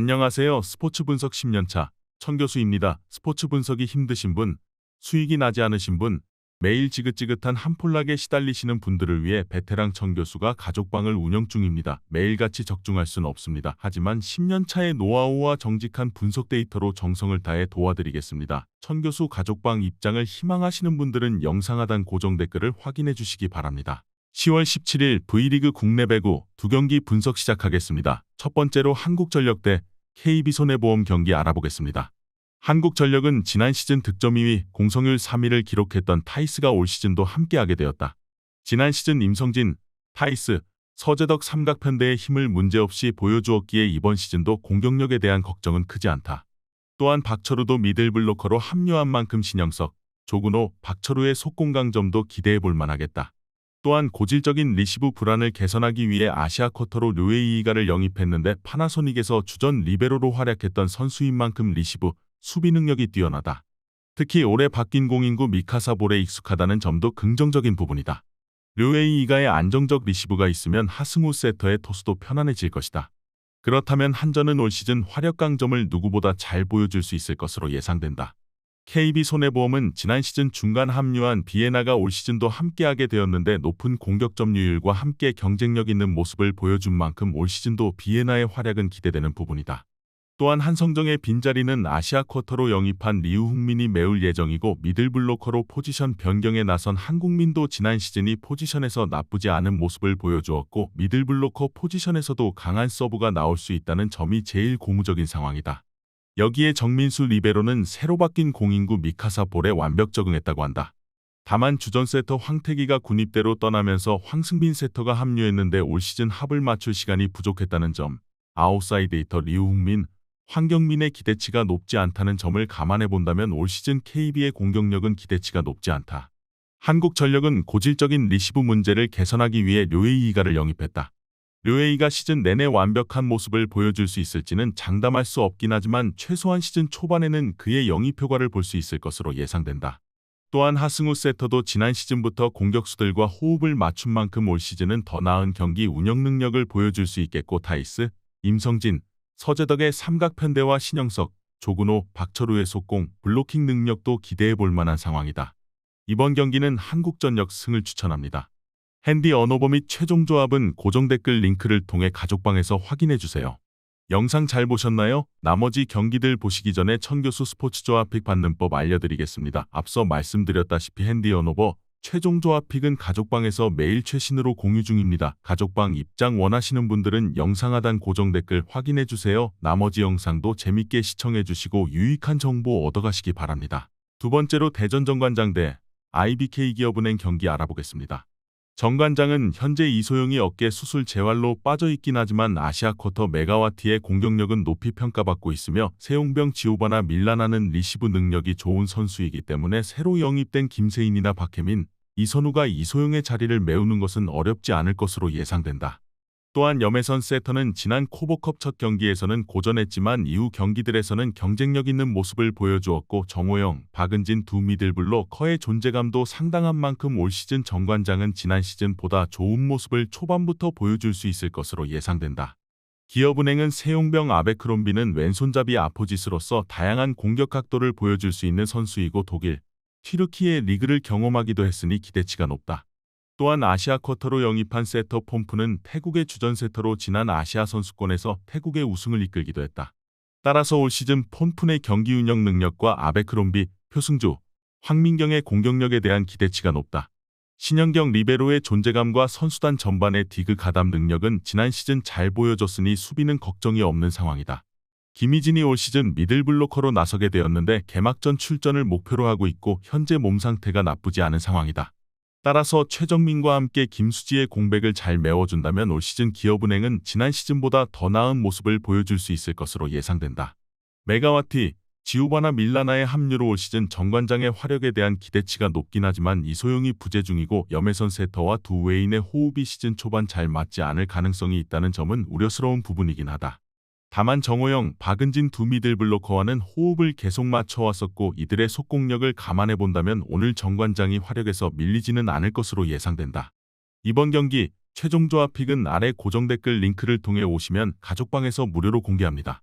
안녕하세요. 스포츠 분석 10년차 천 교수입니다. 스포츠 분석이 힘드신 분, 수익이 나지 않으신 분, 매일 지긋지긋한 한폴락에 시달리시는 분들을 위해 베테랑 천 교수가 가족방을 운영 중입니다. 매일같이 적중할 수는 없습니다. 하지만 10년차의 노하우와 정직한 분석 데이터로 정성을 다해 도와드리겠습니다. 천 교수 가족방 입장을 희망하시는 분들은 영상 하단 고정 댓글을 확인해 주시기 바랍니다. 10월 17일 V리그 국내 배구 두 경기 분석 시작하겠습니다. 첫 번째로 한국전력 대 KB손해보험 경기 알아보겠습니다. 한국전력은 지난 시즌 득점 2위, 공성률 3위를 기록했던 타이스가 올 시즌도 함께하게 되었다. 지난 시즌 임성진, 타이스, 서재덕 삼각편대의 힘을 문제없이 보여주었기에 이번 시즌도 공격력에 대한 걱정은 크지 않다. 또한 박철우도 미들블로커로 합류한 만큼 신영석, 조근호, 박철우의 속공 강점도 기대해 볼 만하겠다. 또한 고질적인 리시브 불안을 개선하기 위해 아시아 쿼터로 류에이가를 영입했는데 파나소닉에서 주전 리베로로 활약했던 선수인 만큼 리시브, 수비 능력이 뛰어나다. 특히 올해 바뀐 공인구 미카사볼에 익숙하다는 점도 긍정적인 부분이다. 류에이가의 안정적 리시브가 있으면 하승우 세터의 토스도 편안해질 것이다. 그렇다면 한전은 올 시즌 화력 강점을 누구보다 잘 보여줄 수 있을 것으로 예상된다. KB손해보험은 지난 시즌 중간 합류한 비에나가 올 시즌도 함께하게 되었는데 높은 공격 점유율과 함께 경쟁력 있는 모습을 보여준 만큼 올 시즌도 비에나의 활약은 기대되는 부분이다. 또한 한성정의 빈자리는 아시아 쿼터로 영입한 리우흥민이 메울 예정이고 미들블로커로 포지션 변경에 나선 한국민도 지난 시즌이 포지션에서 나쁘지 않은 모습을 보여주었고 미들블로커 포지션에서도 강한 서브가 나올 수 있다는 점이 제일 고무적인 상황이다. 여기에 정민수 리베로는 새로 바뀐 공인구 미카사 볼에 완벽 적응했다고 한다. 다만 주전 세터 황태기가 군입대로 떠나면서 황승빈 세터가 합류했는데 올 시즌 합을 맞출 시간이 부족했다는 점, 아웃사이데이터 리우흥민, 황경민의 기대치가 높지 않다는 점을 감안해 본다면 올 시즌 KB의 공격력은 기대치가 높지 않다. 한국전력은 고질적인 리시브 문제를 개선하기 위해 료에이가를 영입했다. 류에이가 시즌 내내 완벽한 모습을 보여줄 수 있을지는 장담할 수 없긴 하지만 최소한 시즌 초반에는 그의 영입 효과를 볼 수 있을 것으로 예상된다. 또한 하승우 세터도 지난 시즌부터 공격수들과 호흡을 맞춘 만큼 올 시즌은 더 나은 경기 운영 능력을 보여줄 수 있겠고 타이스, 임성진, 서재덕의 삼각편대와 신영석, 조근호, 박철우의 속공, 블로킹 능력도 기대해 볼 만한 상황이다. 이번 경기는 한국전력 승을 추천합니다. 핸디 언어버 및 최종 조합은 고정 댓글 링크를 통해 가족방에서 확인해 주세요. 영상 잘 보셨나요? 나머지 경기들 보시기 전에 천교수 스포츠 조합 픽 받는 법 알려드리겠습니다. 앞서 말씀드렸다시피 핸디 언어버 최종 조합 픽은 가족방에서 매일 최신으로 공유 중입니다. 가족방 입장 원하시는 분들은 영상 하단 고정 댓글 확인해 주세요. 나머지 영상도 재밌게 시청해 주시고 유익한 정보 얻어가시기 바랍니다. 두 번째로 대전 정관장 대 IBK 기업은행 경기 알아보겠습니다. 정관장은 현재 이소영이 어깨 수술 재활로 빠져있긴 하지만 아시아 쿼터 메가와티의 공격력은 높이 평가받고 있으며 세용병 지오바나 밀라나는 리시브 능력이 좋은 선수이기 때문에 새로 영입된 김세인이나 박혜민, 이선우가 이소영의 자리를 메우는 것은 어렵지 않을 것으로 예상된다. 또한 염혜선 세터는 지난 코보컵 첫 경기에서는 고전했지만 이후 경기들에서는 경쟁력 있는 모습을 보여주었고 정호영, 박은진 두 미들블로 커의 존재감도 상당한 만큼 올 시즌 정관장은 지난 시즌보다 좋은 모습을 초반부터 보여줄 수 있을 것으로 예상된다. 기업은행은 세용병 아베크롬비는 왼손잡이 아포지스로서 다양한 공격 각도를 보여줄 수 있는 선수이고 독일, 튀르키의 리그를 경험하기도 했으니 기대치가 높다. 또한 아시아 쿼터로 영입한 세터 폼프는 태국의 주전 세터로 지난 아시아 선수권에서 태국의 우승을 이끌기도 했다. 따라서 올 시즌 폼푼의 경기 운영 능력과 아베크롬비, 표승주, 황민경의 공격력에 대한 기대치가 높다. 신현경 리베로의 존재감과 선수단 전반의 디그 가담 능력은 지난 시즌 잘 보여줬으니 수비는 걱정이 없는 상황이다. 김희진이 올 시즌 미들블로커로 나서게 되었는데 개막전 출전을 목표로 하고 있고 현재 몸 상태가 나쁘지 않은 상황이다. 따라서 최정민과 함께 김수지의 공백을 잘 메워준다면 올 시즌 기업은행은 지난 시즌보다 더 나은 모습을 보여줄 수 있을 것으로 예상된다. 메가와티, 지우바나 밀라나의 합류로 올 시즌 정관장의 화력에 대한 기대치가 높긴 하지만 이소영이 부재 중이고 염혜선 세터와 두 외인의 호흡이 시즌 초반 잘 맞지 않을 가능성이 있다는 점은 우려스러운 부분이긴 하다. 다만 정호영, 박은진 두 미들블로커와는 호흡을 계속 맞춰왔었고 이들의 속공력을 감안해 본다면 오늘 정관장이 화력에서 밀리지는 않을 것으로 예상된다. 이번 경기 최종 조합 픽은 아래 고정 댓글 링크를 통해 오시면 가족방에서 무료로 공개합니다.